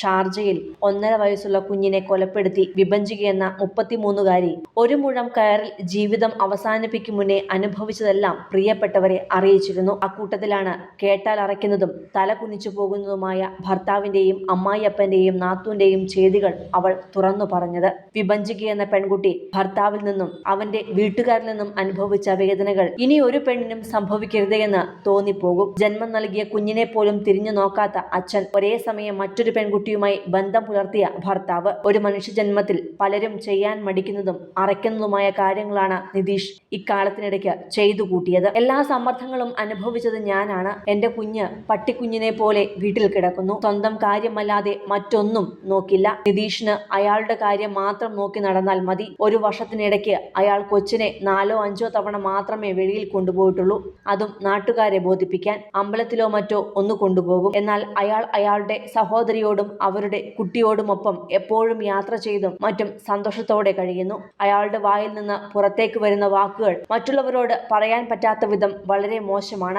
ഷാർജയിൽ ഒന്നര വയസ്സുള്ള കുഞ്ഞിനെ കൊലപ്പെടുത്തി വിഭജിക്കുകയെന്ന മുപ്പത്തിമൂന്നുകാരി. ഒരു മുഴം കയറിൽ ജീവിതം അവസാനിപ്പിക്കും മുന്നേ അനുഭവിച്ചതെല്ലാം പ്രിയപ്പെട്ടവരെ അറിയിച്ചിരുന്നു. അക്കൂട്ടത്തിലാണ് കേട്ടാൽ അറയ്ക്കുന്നതും തല കുനിച്ചു പോകുന്നതുമായ ഭർത്താവിന്റെയും അമ്മായിയപ്പന്റെയും നാത്തൂന്റെയും ചെയ്തികൾ അവൾ തുറന്നു പറഞ്ഞത്. വിഭജിക്കുക എന്ന പെൺകുട്ടി ഭർത്താവിൽ നിന്നും അവന്റെ വീട്ടുകാരിൽ നിന്നും അനുഭവിച്ച വേദനകൾ ഇനി ഒരു പെണ്ണിനും സംഭവിക്കരുത് എന്ന് തോന്നിപ്പോകും. ജന്മം നൽകിയ കുഞ്ഞിനെ പോലും തിരിഞ്ഞു നോക്കാത്ത അച്ഛൻ ഒരേ സമയം മറ്റൊരു പെൺകുട്ടിയുമായി ബന്ധം പുലർത്തിയ ഭർത്താവ് ഒരു മനുഷ്യജന്മത്തിൽ പലരും ചെയ്യാൻ മടിക്കുന്നതും അറയ്ക്കുന്നതുമായ കാര്യങ്ങളാണ് നിതീഷ് ഇക്കാലത്തിനിടയ്ക്ക് ചെയ്തു കൂട്ടിയത്. എല്ലാ സമ്മർദ്ദങ്ങളും അനുഭവിച്ചത് ഞാനാണ്. എന്റെ കുഞ്ഞ് പട്ടിക്കുഞ്ഞിനെ പോലെ വീട്ടിൽ കിടക്കുന്നു. സ്വന്തം കാര്യമല്ലാതെ മറ്റൊന്നും നോക്കില്ല. നിതീഷിന് അയാളുടെ കാര്യം മാത്രം നോക്കി നടന്നാൽ മതി. ഒരു വർഷത്തിനിടയ്ക്ക് അയാൾ കൊച്ചിനെ നാലോ അഞ്ചോ തവണ മാത്രമേ വെളിയിൽ കൊണ്ടുപോയിട്ടുള്ളൂ. അതും നാട്ടുകാരെ ബോധിപ്പിക്കാൻ അമ്പലത്തിലോ മറ്റോ ഒന്ന് കൊണ്ടുപോകും. എന്നാൽ അയാൾ അയാളുടെ സഹോദരിയോടും അവരുടെ കുട്ടിയോടുമൊപ്പം എപ്പോഴും യാത്ര ചെയ്തും മറ്റും സന്തോഷത്തോടെ കഴിയുന്നു. അയാളുടെ വായിൽ നിന്ന് പുറത്തേക്ക് വരുന്ന വാക്കുകൾ മറ്റുള്ളവരോട് പറയാൻ പറ്റാത്ത വിധം വളരെ മോശമാണ്.